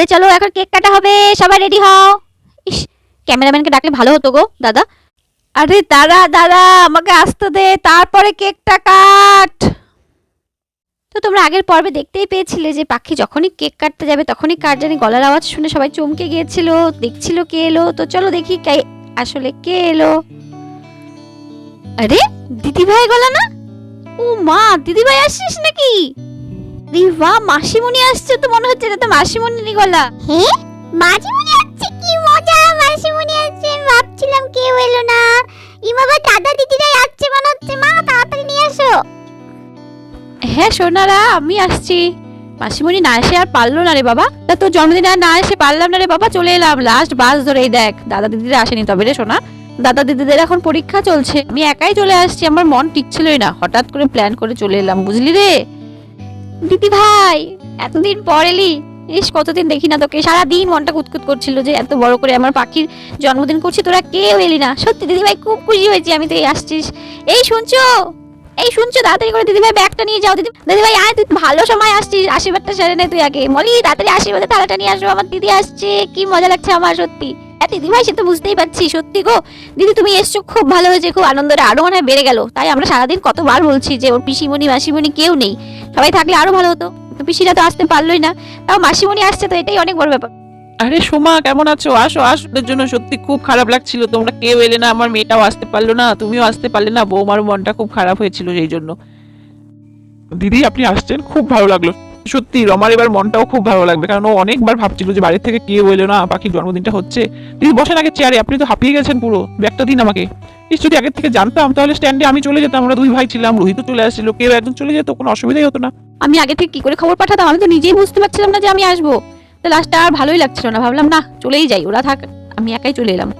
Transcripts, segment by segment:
আরে চলো এখন কেক কাটা হবে সবাই রেডি হও। ইস ক্যামেরাম্যানকে ডাকলে ভালো হতো গো দাদা। আরে দাঁড়া দাঁড়া আমাকে আসতে দে তারপরে কেকটা কাট। তো তোমরা আগের পর্বে দেখতেই পেয়েছিলে যে পাখি যখনই কেক কাটতে যাবে তখনই কার জানি গলার আওয়াজ শুনে সবাই চমকে গিয়েছিল দেখছিল কে এলো। তো চলো দেখি কে আসলে কে এলো। আরে দিদি ভাই গলা না? ও মা দিদি ভাই আসছিস নাকি? রে বাহ মাসিমণি আসছে তো মনে হচ্ছে এটা তো মাসিমণিরই গলা। হ্যাঁ মাঝিমণি আসছে? কি মজা মাঝিমণি আসছে। ভাবছিলাম কেউ এলো না। ইমাবা দাদা দিদিরাই আসছে মনে হচ্ছে। মা তাড়াতাড়ি নিয়ে আসো। হ্যাঁ সোনারা আমি আসছি। মাসিমণি না এসে আর পারল না রে বাবা। তা তোর জন্মদিনে আর না এসে পারলাম না রে বাবা চলে এলাম। লাস্ট বাস ধরেই দেখ দাদা দিদিরা আসেনি তবে রে সোনা। দাদা দিদিদের এখন পরীক্ষা চলছে। আমি একাই চলে আসছি আমার মন টিকছিলই না। হঠাৎ করে প্ল্যান করে চলে এলাম বুঝলি রে? দিদি ভাই, এতদিন পর এলি? ইস, কতদিন দেখি না তোকে। সারাদিন মনটা কুতকুত করছিল যে এত বড় করে আমার পাখির জন্মদিন করছি, তোরা কেউ এলি না। সত্যি দিদি ভাই খুব খুশি হয়েছি আমি তো এই আসছিস। এই, শুনছো? এই শুনছো? তাড়াতাড়ি করে দিদি ভাই ব্যাগটা নিয়ে যাও। দিদি দিদি ভাই আয়, তুই ভালো সময় আসছিস। আশীর্বাদটা সেরে নে তুই আগে। মলি, তাড়াতাড়ি আশীর্বাদের থালাটা নিয়ে আসো আমার দিদি আসছে। কি মজা লাগছে আমার, সত্যি। হ্যাঁ দিদি সে তো বুঝতেই পারছি, সত্যি গো। দিদি, তুমি এসছো, খুব ভালো হয়েছে, খুব আনন্দটা। আরও মনে হয় বেড়ে গেল। তাই আমরা সারাদিন কতবার বলছি যে ওর পিসিমণি, মাসিমণি কেউ নেই। সবাই থাকলে আরও ভালো হতো। তো পিসিরা তো আসতে পারলোই না। তাও মাসিমণি আসছে, তো এটাই অনেক বড় ব্যাপার। আরে সোমা কেমন আছো? আসো আসো। ওদের জন্য সত্যি খুব খারাপ লাগছিল। তোমরা কেউ এলে না আমার মেয়েটাও আসতে পারল না তুমিও আসতে পারলে না। বৌমার মনটা খুব খারাপ হয়েছিল সেই জন্য। দিদি আপনি আসছেন? খুব ভালো লাগল। সত্যি রমার এবার মনটাও খুব ভালো লাগবে। কারণ ও অনেকবার ভাবছিল যে বাড়ির থেকে কেউ এলো না পাখির জন্মদিনটা হচ্ছে। দিদি বসেন আগে চেয়ারে আপনি তো হাঁপিয়ে গেছেন পুরো। ব্যাগটা দিন আমাকে। ইস, যদি আগের থেকে জানতাম তাহলে স্ট্যান্ডে আমি চলে যেতাম। আমরা দুই ভাই ছিলাম রোহিত চলে আসছিল। কেউ একজন চলে যেত কোনো অসুবিধাই হতো না। আমি আগে থেকে কি করে খবর পাঠাতাম? আমি তো নিজেই বুঝতে পারছিলাম না যে আমি আসব। তো লাস্টটা আর ভালোই লাগছিল না। ভাবলাম, না, চলেই যাই, ওরা থাক, আমি একাই চলে এলাম।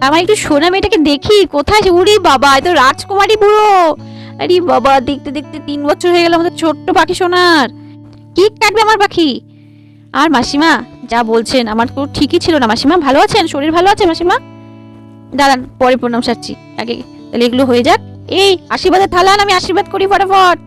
আমার একটু সোনা মেয়েটাকে দেখি, কোথায় সে? উড়ি বাবা, এ তো রাজকুমারী বুড়ো! আরে বাবা, দেখতে দেখতে তিন বছর হয়ে গেল আমাদের ছোট্ট পাখি সোনার। কেক কাটবে আমার পাখি? আর মাসিমা, যা বলছেন, আমার তো ঠিকই ছিল না। মাসিমা, ভালো আছেন? শরীর ভালো আছে, মাসিমা? দাঁড়ান, পরে প্রণাম সারছি। আগে তাহলে এগুলো হয়ে যাক। এই, আশীর্বাদের থালান আমি আশীর্বাদ করি ফটাফট।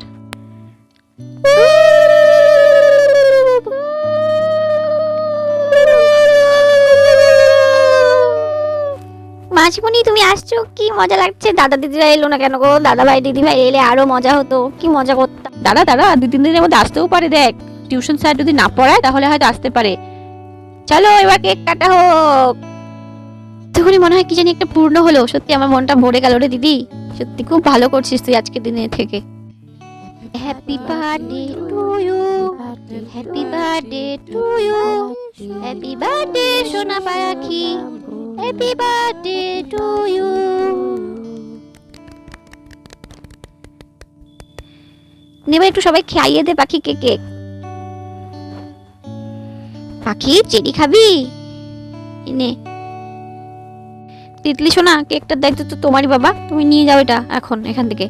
মাঝিমণি তুমি আসছো? কি মজা লাগছে? দাদা দিদিরা এলো না কেন গো? দাদা ভাই দিদি ভাই এলে আরও মজা হতো। কি মজা করতাম। দাদা দাদা দু তিন দিনের মধ্যে আসতেও পারে দেখ। টিউশন স্যার যদি না পড়ায় তাহলে হয়তো আসতে পারে। চলো এবার কেক কাটা হোক। তখনই মনে হয় কি জানি একটা পূর্ণ হলো। সত্যি আমার মনটা ভরে গেল রে দিদি। সত্যি খুব ভালো করছিস তুই আজকের দিনে থেকে। Happy birthday to you happy birthday to you happy birthday সোনা পাখি হ্যাপি বার্থডে টু ইউ নেবে একটু সবাই খাইয়ে দে পাখিকে কেক পাখি চেরি খাবি? নে। তিতলি শোনা কেকটার দায়িত্ব তো তোমারই বাবা। তুমি নিয়ে যাও এটা এখন, এখান থেকে।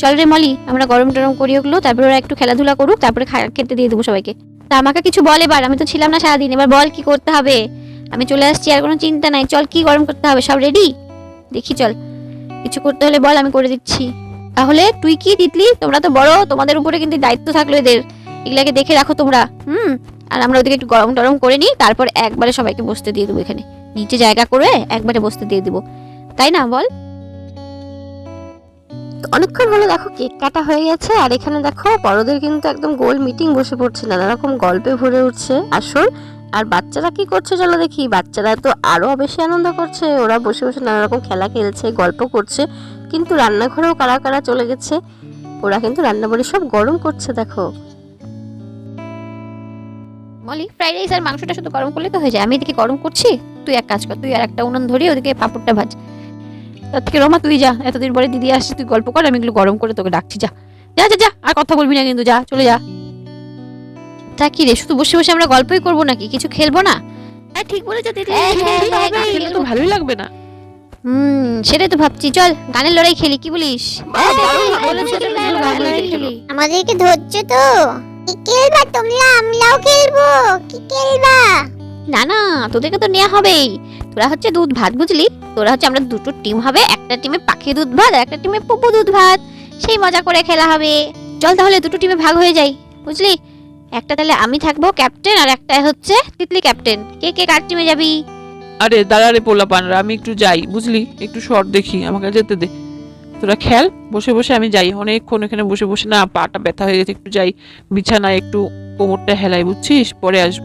চল রে মলি, আমরা গরম টরম করি ওগুলো, তারপরে ওরা একটু খেলাধুলা করুক, তারপরে খেতে দিয়ে দেবো সবাইকে। তা আমাকে কিছু বল এবার, আমি তো ছিলাম না সারাদিন, এবার বল কি করতে হবে? আমি চলে আসছি, আর কোনো চিন্তা নাই। চল, কি গরম করতে হবে? সব রেডি দেখি, চল। কিছু করতে হলে বল, আমি করে দিচ্ছি। তাহলে তুই কি তিতলি তোমরা তো বড়, তোমাদের উপরে কিন্তু দায়িত্ব থাকল এদের। এগুলাকে দেখে রাখো তোমরা। হুম? আর আমরা ওদিকে একটু গরম টরম করে নিই, তারপর একবারে সবাইকে বসতে দিয়ে দেবো এখানে। নিচে জায়গা করে একবারে বসতে দিয়ে দেবো। তাই না, বল? অনেকক্ষণ হলো, দেখো, কেক কাটা হয়ে গেছে, আর এখানে দেখো, বড়দের কিন্তু একদম গোল মিটিং বসে পড়ছে নানা রকম গল্পে ভরে উঠছে। আসল আর বাচ্চারা কি করছে চলো দেখি? বাচ্চারা তো আরও বেশি আনন্দ করছে। ওরা বসে বসে নানা রকম খেলা খেলছে, গল্প করছে। কিন্তু রান্নাঘরেও কারা কারা চলে গেছে? ওরা কিন্তু রান্নাবাড়ি সব গরম করছে, দেখো। মলি ফ্রাইড রাইস আর মাংসটা শুধু গরম করলে তো হয়ে যায়। আমি এদিকে গরম করছি, তুই এক কাজ কর, তুই আর একটা উনুন ধরি ওদিকে পাঁপড়টা ভাজ। তার থেকে রমা, তুই যা, এতদিন পরে দিদি আসছে, তুই গল্প কর, আমি এগুলো গরম করে তোকে ডাকছি, যা। যা যা যা, আর কথা বলবি না কিন্তু, যা, চলে যা। তা কি রে শুধু বসে বসে আমরা গল্পই করব নাকি? কিছু খেলব না? হ্যাঁ ঠিক বলেছ দিদি। হ্যাঁ, হ্যাঁ, হ্যাঁ, হ্যাঁ, খেলে তো ভালোই লাগবে না। হুম সেটাই তো ভাবছি। চল গানের লড়াই খেলি কি বলিস? খেলি। আমাদেরকে ধরছো তো? কি খেলবা তোমরা? আমরাও খেলব। কি খেলবা? না না তোদেরকে তো নেওয়া হবেই। তোরা হচ্ছে দুধ ভাত বুঝলি? তোরা হচ্ছে আমরা দুটো টিম হবে। একটা টিমে পাখি দুধ ভাত আর একটা টিমে পুপু দুধ ভাত। সেই মজা করে খেলা হবে। চল তাহলে দুটো টিমে ভাগ হয়ে যাই বুঝলি? একটা তাহলে আমি থাকব ক্যাপ্টেন আর একটা হচ্ছে তিতলি ক্যাপ্টেন। কে কে কার টিমে যাবি? আরে দাঁড়া রে পোলা পানরা, আমি একটু যাই, বুঝলি? একটু শর্ট দেখি, আমাকে যেতে দে। তোরা খেল, বসে বসে আমি যাই। অনেকক্ষণ এখানে বসে বসে না, পাটা ব্যথা হয়ে গেছে, একটু যাই। বিছানায় একটু কোমরটা হেলাই, বুঝছিস? পরে আসব।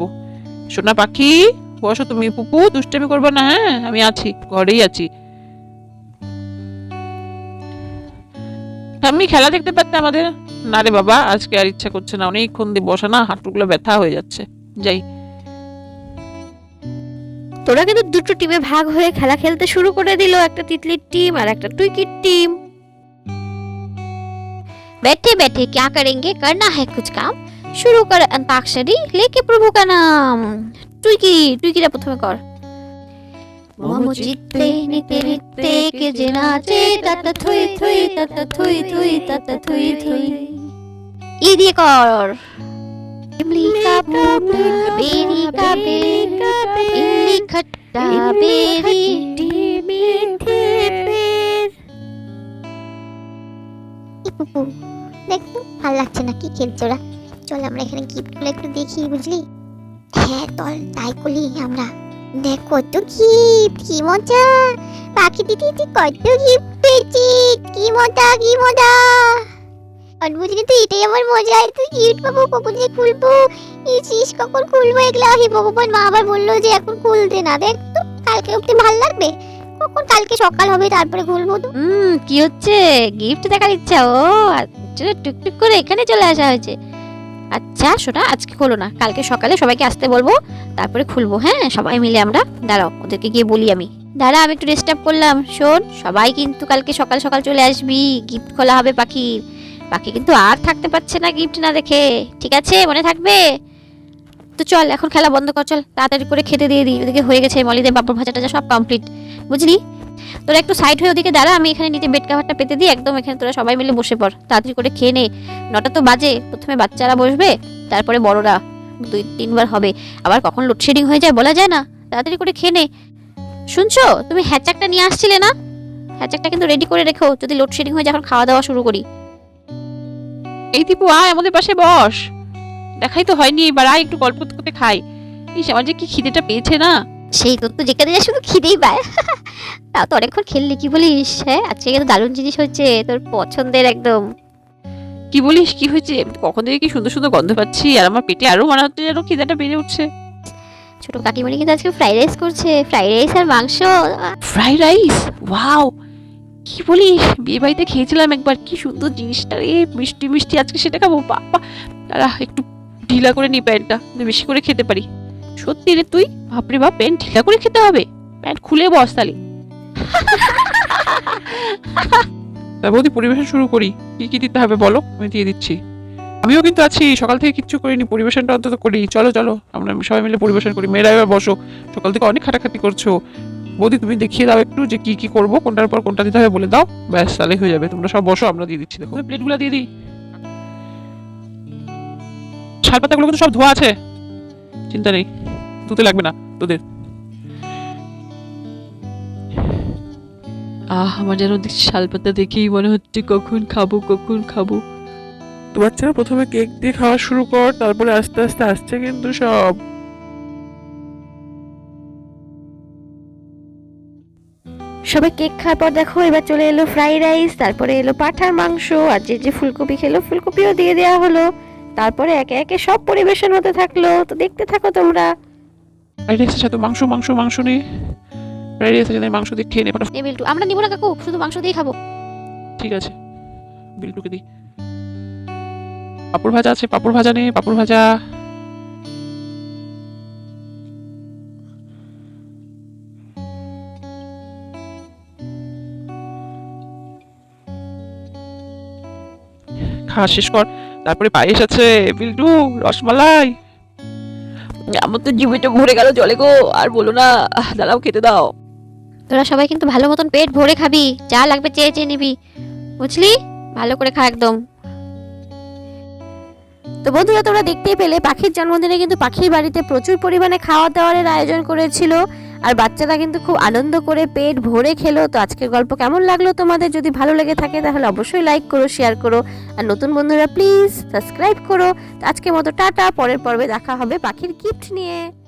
সোনা পাখি, বসো তুমি, পুপু, দুষ্টামি করবে না হ্যাঁ? আমি আছি, ঘরেই আছি। আমি খেলা দেখতে পারতে আমাদের? না রে বাবা আজকে আর ইচ্ছা করছে না অনেকক্ষণ দিয়ে বসা না হাঁটুগুলো ব্যথা হয়ে যাচ্ছে যাই তোরা কিন্তু দুটো টিমে ভাগ হয়ে খেলা খেলতে শুরু করে দিল একটা তিতলির টিম আর একটা টুইকির টিম बैठे बैठे क्या करेंगे करना है कुछ काम শুরু কর अंताक्षरी लेके प्रभु का नाम টুইকি টুইকিরা প্রথমে কর মম চিত্তে নিতে নিতে কে যে নাচে তত থুই থুই তত থুই থুই তত থুই থুই ই দিয়ে কর ভালো লাগছে না কি খেলছে ওরা। চল আমরা এখানে গিফটগুলো একটু দেখি বুঝলি? হ্যাঁ চল তাই করি আমরা। দেখ কত গিফট কি মজা। পাখি দিদি কত গিফট পেয়েছিস? কি মজা কি মজা। আর বুঝলি তো এটাই আমার মজা তুই গিফট পাবো কখন যে খুলবো? ইসিস কখন খুলবো? এগুলা হে ভগবান মা আবার বলল যে এখন খুলতে না দেখ তো কালকে অব্দি ভালো লাগবে? কখন কালকে সকাল হবে তারপরে খুলবো তো। হুম কি হচ্ছে? গিফট দেখার ইচ্ছা ও আচ্ছা টুকটুক করে এখানে চলে আসা হয়েছে। আচ্ছা শোনা আজকে খোলো না কালকে সকালে সবাইকে আসতে বলব তারপরে খুলবো হ্যাঁ? সবাই মিলে আমরা দাঁড়াও ওদেরকে গিয়ে বলি আমি। দাঁড়া আমি একটু ডিস্টার্ব করলাম শোন সবাই কিন্তু কালকে সকাল সকাল চলে আসবি গিফট খোলা হবে পাখির। পাখি কিন্তু আর থাকতে পারছে না গিফট না দেখে। ঠিক আছে? মনে থাকবে? তো চল, এখন খেলা বন্ধ কর, চল। তাড়াতাড়ি করে খেতে দিয়ে দিই। ওদিকে হয়ে গেছে মলিদের পাপড় ভাজা টাজা সব কমপ্লিট বুঝলি? তোরা একটু সাইড হয়ে ওদিকে দাঁড়া, আমি এখানে নিচে বেড কাভারটা পেতে দিই। একদম এখানে তোরা সবাই মিলে বসে পড়। তাড়াতাড়ি করে খেয়ে নে। নটা তো বাজে। প্রথমে বাচ্চারা বসবে, তারপরে বড়রা। দুই, তিনবার হবে। আবার কখন লোডশেডিং হয়ে যায় বলা যায় না। তাড়াতাড়ি করে খেয়ে নে। শুনছো? তুমি হ্যাচাকটা নিয়ে আসছিলে না? হ্যাচাকটা কিন্তু রেডি করে রেখো। যদি লোডশেডিং হয়ে যায়, এখন খাওয়া দাওয়া শুরু করি। এই দীপু আয় আমাদের পাশে বস। দেখাই তো হয়নি এবার আয় একটু গল্প করতে খাই। ইস আমার যে কি খিদেটা পেয়েছে না। সেই তোর তো যেখানে যা শুধু খিদেই পায়। তাও তো অনেকক্ষণ খেললি কি বলিস? হ্যাঁ আজকে কিন্তু দারুণ জিনিস হচ্ছে তোর পছন্দের একদম। কি বলিস কি হয়েছে? কখন থেকে কি সুন্দর সুন্দর গন্ধ পাচ্ছি আর আমার পেটে আরও মনে হচ্ছে যেন খিদেটা বেড়ে উঠছে। ছোট কাকিমণি কিন্তু আজকে ফ্রাইড রাইস করছে ফ্রাইড রাইস আর মাংস। Fried rice? ওয়াও! কি বলিস? বিয়ে বাড়িতে খেয়েছিলাম একবার, কি সুন্দর জিনিসটা রে, মিষ্টি মিষ্টি, আজকে সেটা খাব, বাবা। দাঁড়া একটু ঢিলা করে নি প্যান্টটা বেশি করে খেতে পারি। সত্যি রে তুই? বাপরে বাপ, প্যান্ট ঢিলা করে খেতে হবে? প্যান্ট খুলে বস তাহলে। তা বৌদি, পরিবেশন শুরু করি। কি কি দিতে হবে বলো? আমি দিয়ে দিচ্ছি। আমিও কিন্তু আছি, সকাল থেকে কিচ্ছু করিনি, পরিবেশনটা অন্তত করি। চলো চলো, আমরা সবাই মিলে পরিবেশন করি। মেয়েরা এবার বসো। সকাল থেকে অনেক খাটাখাটি করছ। বৌদি তুমি দেখিয়ে দাও একটু যে কি কি করব কোনটার পর কোনটা দিতে হবে বলে দাও। ব্যাস তাহলে হয়ে যাবে। তোমরা সব বসো আমরা দিয়ে দিচ্ছি দেখো। প্লেটগুলো দিয়ে দিই। শাল পাতাগুলো কিন্তু সব ধোয়া আছে। চিন্তা নেই ধুতে লাগবে না তোদের। আহ আমার যেন শাল পাতা দেখেই মনে হচ্ছে কখন খাব কখন খাব। তো বাচ্চারা প্রথমে কেক দিয়ে খাওয়া শুরু কর তারপরে আস্তে আস্তে আসছে কিন্তু সব। সবাই কেক খাওয়ার পর দেখো এবার চলে এলো ফ্রাইড রাইস তারপরে এলো পাঠার মাংস আর যে যে ফুলকপি খেলো ফুলকপিও দিয়ে দেওয়া হলো। তারপরে একে একে সব পরিবেশন হতে থাকল। তো দেখতে থাকো তোমরা। ফ্রাইড রাইসের সাথে মাংস মাংস মাংস নেই ফ্রাইড রাইসের সাথে মাংস দিয়ে খেয়ে নে। নে বিল্টু আমরা নিব না কাকু শুধু মাংস দিয়ে খাব। ঠিক আছে। বিলটুকে দিই। পাপড় ভাজা আছে পাপড় ভাজা নেই পাপড় ভাজা। খাওয়া শেষ কর। তারপরে পায়েস আছে বিল্টু রসমালাই। আমার তো জিভেটা ভরে গেল জলে গো আর বলো না দাদাও দাঁড়াও খেতে দাও। তোরা সবাই কিন্তু ভালো মতন পেট ভরে খাবি যা লাগবে চেয়ে চেয়ে নিবি। বুঝলি? ভালো করে খা একদম। তো বন্ধুরা, তোমরা দেখতেই পেলে, পাখির জন্মদিনে কিন্তু পাখির বাড়িতে প্রচুর পরিমাণে খাওয়া দাওয়ারের আয়োজন করেছিল। আর বাচ্চারা কিন্তু খুব আনন্দ করে পেট ভরে খেলো। তো আজকের গল্প কেমন লাগল তোমাদের? যদি ভালো লেগে থাকে, তাহলে অবশ্যই লাইক করো শেয়ার করো। আর নতুন বন্ধুরা প্লিজ সাবস্ক্রাইব করো। আজকের মতো, টাটা। পরের পর্বে দেখা হবে পাখির গিফট নিয়ে।